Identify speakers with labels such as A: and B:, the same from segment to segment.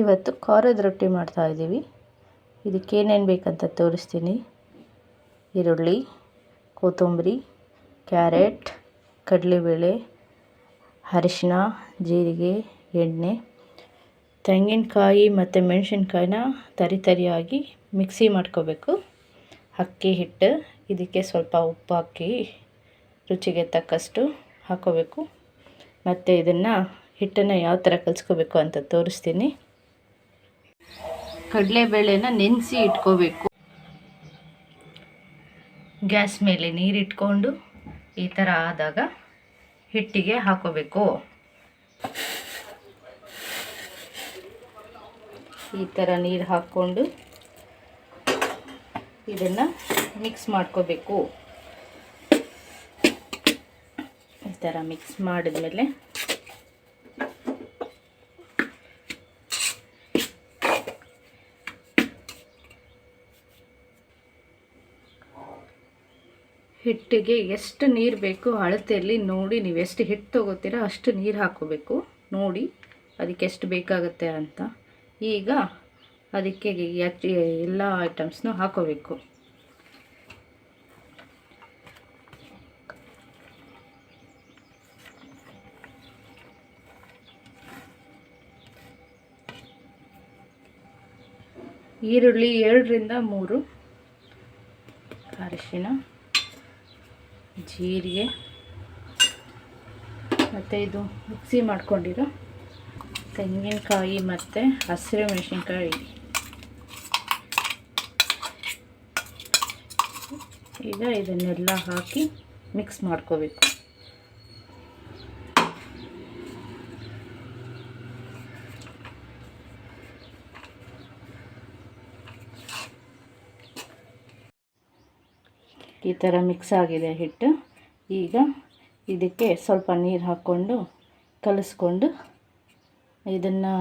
A: ಇವತ್ತು ಖಾರದ ರೊಟ್ಟಿ ಮಾಡ್ತಾ ಇದ್ದೀವಿ. ಇದಕ್ಕೆ ಏನೇನು ಬೇಕಂತ ತೋರಿಸ್ತೀನಿ. ಈರುಳ್ಳಿ, ಕೊತ್ತಂಬರಿ, ಕ್ಯಾರೆಟ್, ಕಡಲೆಬೇಳೆ, ಅರಿಶಿನ, ಜೀರಿಗೆ, ಎಣ್ಣೆ, ತೆಂಗಿನಕಾಯಿ ಮತ್ತು ಮೆಣಸಿನ್ಕಾಯಿನ ತರಿ ತರಿಯಾಗಿ ಮಿಕ್ಸಿ ಮಾಡ್ಕೋಬೇಕು. ಅಕ್ಕಿ, ಹಿಟ್ಟು, ಇದಕ್ಕೆ ಸ್ವಲ್ಪ ಉಪ್ಪು ಹಾಕಿ ರುಚಿಗೆ ತಕ್ಕಷ್ಟು ಹಾಕೋಬೇಕು. ಮತ್ತು ಇದನ್ನು ಹಿಟ್ಟನ್ನು ಯಾವ ಥರ ಕಲಿಸ್ಕೋಬೇಕು ಅಂತ ತೋರಿಸ್ತೀನಿ. ಕಡಲೆಬೇಳೆನ ನೆನೆಸಿ ಇಟ್ಕೋಬೇಕು. ಗ್ಯಾಸ್ ಮೇಲೆ ನೀರಿಟ್ಕೊಂಡು ಈ ಥರ ಆದಾಗ ಹಿಟ್ಟಿಗೆ ಹಾಕೋಬೇಕು. ಈ ಥರ ನೀರು ಹಾಕ್ಕೊಂಡು ಇದನ್ನು ಮಿಕ್ಸ್ ಮಾಡ್ಕೋಬೇಕು. ಈ ಥರ ಮಿಕ್ಸ್ ಮಾಡಿದ್ಮೇಲೆ ಹಿಟ್ಟಿಗೆ ಎಷ್ಟು ನೀರು ಬೇಕು ಅಳತೆಯಲ್ಲಿ ನೋಡಿ ನೀವು ಎಷ್ಟು ಹಿಟ್ಟು ತೊಗೋತೀರ ಅಷ್ಟು ನೀರು ಹಾಕೋಬೇಕು ನೋಡಿ ಅದಕ್ಕೆ ಎಷ್ಟು ಬೇಕಾಗುತ್ತೆ ಅಂತ. ಈಗ ಅದಕ್ಕೆ ಎಲ್ಲ ಐಟಮ್ಸ್ನು ಹಾಕೋಬೇಕು. ಈರುಳ್ಳಿ ಎರಡರಿಂದ ಮೂರು ಅರಿಶಿನ. ಜೀರಿಗೆ ಮತ್ತು ಇದು ಮಿಕ್ಸಿ ಮಾಡ್ಕೊಂಡಿರೋ ತೆಂಗಿನಕಾಯಿ ಮತ್ತು ಹಸಿರು ಮೆಣಸಿನ್ಕಾಯಿ. ಈಗ ಇದನ್ನೆಲ್ಲ ಹಾಕಿ ಮಿಕ್ಸ್ ಮಾಡ್ಕೋಬೇಕು. ಈ ಥರ ಮಿಕ್ಸ್ ಆಗಿದೆ ಹಿಟ್ಟು. ಈಗ ಇದಕ್ಕೆ ಸ್ವಲ್ಪ ನೀರು ಹಾಕ್ಕೊಂಡು ಕಲಿಸ್ಕೊಂಡು ಇದನ್ನು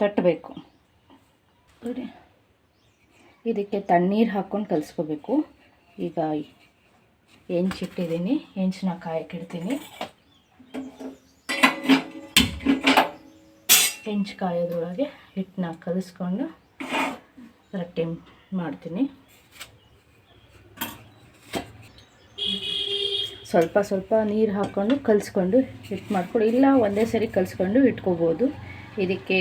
A: ತಟ್ಟಬೇಕು. ಇದಕ್ಕೆ ತಣ್ಣೀರು ಹಾಕ್ಕೊಂಡು ಕಲಿಸ್ಕೋಬೇಕು. ಈಗ ಹೆಂಚಿಟ್ಟಿದ್ದೀನಿ ಹೆಂಚನ್ನ ಕಾಯಕ್ಕಿಡ್ತೀನಿ. ಹೆಂಚು ಕಾಯೋದ್ರೊಳಗೆ ಹಿಟ್ಟನ್ನ ಕಲಿಸ್ಕೊಂಡು ರೊಟ್ಟಿ ಮಾಡ್ತೀನಿ. ಸ್ವಲ್ಪ ಸ್ವಲ್ಪ ನೀರು ಹಾಕ್ಕೊಂಡು ಕಲಿಸ್ಕೊಂಡು ಹಿಟ್ಟು ಮಾಡಿಕೊಡಿ. ಇಲ್ಲ, ಒಂದೇ ಸರಿ ಕಲಿಸ್ಕೊಂಡು ಇಟ್ಕೋಬೋದು. ಇದಕ್ಕೆ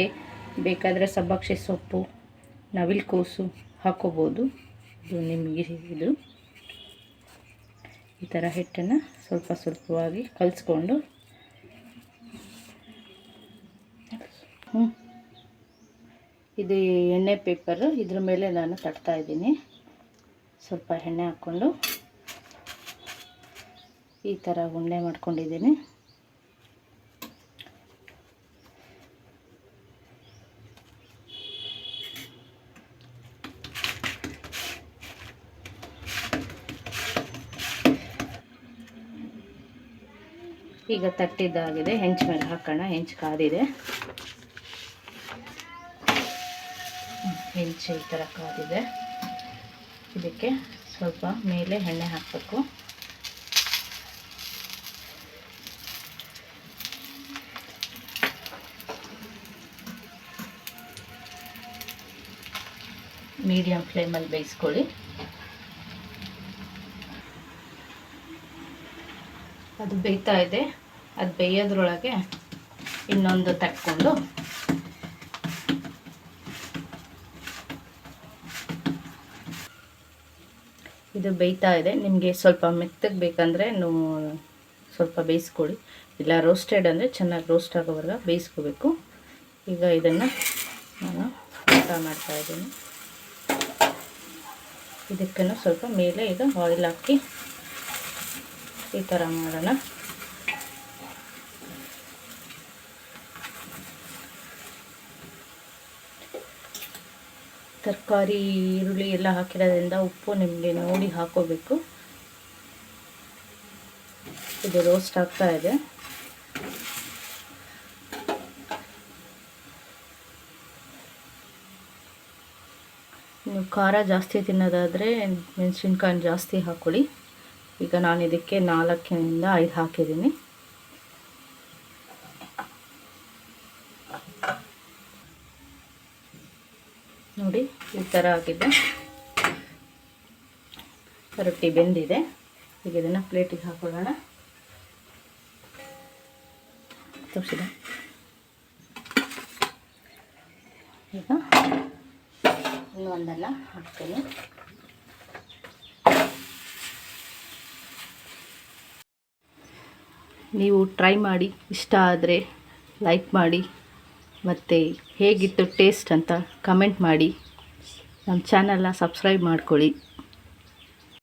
A: ಬೇಕಾದರೆ ಸಬ್ಬಕ್ಷಿ ಸೊಪ್ಪು ನವಿಲುಕೋಸು ಹಾಕ್ಕೋಬೋದು ಇದು ನಿಮಗೆ ಇದು. ಈ ಥರ ಹಿಟ್ಟನ್ನು ಸ್ವಲ್ಪ ಸ್ವಲ್ಪವಾಗಿ ಕಲಿಸ್ಕೊಂಡು. ಇದು ಎಣ್ಣೆ ಪೇಪರು ಇದ್ರ ಮೇಲೆ ನಾನು ತಟ್ತಾ ಇದ್ದೀನಿ. ಸ್ವಲ್ಪ ಎಣ್ಣೆ ಹಾಕ್ಕೊಂಡು. ಈ ಥರ ಉಂಡೆ ಮಾಡ್ಕೊಂಡಿದ್ದೀನಿ. ಈಗ ತಟ್ಟಿದ್ದಾಗಿದೆ, ಹೆಂಚು ಮೇಲೆ ಹಾಕೋಣ, ಹೆಂಚು ಕಾದಿದೆ. ಹೆಂಚು ಈ ಥರ ಕಾದಿದೆ. ಇದಕ್ಕೆ ಸ್ವಲ್ಪ ಮೇಲೆ ಎಣ್ಣೆ ಹಾಕಬೇಕು. ಮೀಡಿಯಮ್ ಫ್ಲೇಮಲ್ಲಿ ಬೇಯಿಸ್ಕೊಳ್ಳಿ. ಅದು ಬೇಯ್ತಾ ಇದೆ. ಅದು ಬೇಯೋದ್ರೊಳಗೆ ಇನ್ನೊಂದು ತಕ್ಕೊಂಡು ಇದು ಬೇಯ್ತಾ ಇದೆ. ನಿಮಗೆ ಸ್ವಲ್ಪ ಮೆತ್ತಗೆ ಬೇಕಂದರೆ ಸ್ವಲ್ಪ ಬೇಯಿಸ್ಕೊಳ್ಳಿ. ಇಲ್ಲ ರೋಸ್ಟೆಡ್ ಅಂದರೆ ಚೆನ್ನಾಗಿ ರೋಸ್ಟ್ ಆಗೋವರೆಗೆ ಬೇಯಿಸ್ಕೋಬೇಕು. ಈಗ ಇದನ್ನು ನಾನು ಊಟ ಮಾಡ್ತಾಯಿದ್ದೀನಿ ಇದಕ್ಕೂ ಸ್ವಲ್ಪ ಮೇಲೆ ಈಗ ಆಯಿಲ್ ಹಾಕಿ ಈ ಥರ ಮಾಡೋಣ. ತರಕಾರಿ, ಈರುಳ್ಳಿ ಎಲ್ಲ ಹಾಕಿರೋದ್ರಿಂದ ಉಪ್ಪು ನಿಮಗೆ ನೋಡಿ ಹಾಕೋಬೇಕು. ಇದು ರೋಸ್ಟ್ ಆಗ್ತಾ ಇದೆ. ನೀವು ಖಾರ ಜಾಸ್ತಿ ತಿನ್ನೋದಾದರೆ ಮೆಣಸಿನ್ಕಾಯಿ ಜಾಸ್ತಿ ಹಾಕ್ಕೊಳ್ಳಿ. ಈಗ ನಾನು ಇದಕ್ಕೆ ನಾಲ್ಕರಿಂದ ಐದು ಹಾಕಿದ್ದೀನಿ. ನೋಡಿ, ಈ ಥರ ಆಗಿದೆ. ರೊಟ್ಟಿ ಬೆಂದಿದೆ. ಈಗ ಇದನ್ನು ಪ್ಲೇಟಿಗೆ ಹಾಕೊಳ್ಳೋಣ. ತೋರಿಸಿದೆ. ಈಗ ಇನ್ನೂ ಒಂದಲ್ಲ ಹಾಕ್ತೀನಿ. ನೀವು ಟ್ರೈ ಮಾಡಿ, ಇಷ್ಟ ಆದರೆ ಲೈಕ್ ಮಾಡಿ, ಮತ್ತು ಹೇಗಿತ್ತು ಟೇಸ್ಟ್ ಅಂತ ಕಮೆಂಟ್ ಮಾಡಿ. ನಮ್ಮ ಚಾನಲ್ನ ಸಬ್ಸ್ಕ್ರೈಬ್ ಮಾಡ್ಕೊಳ್ಳಿ.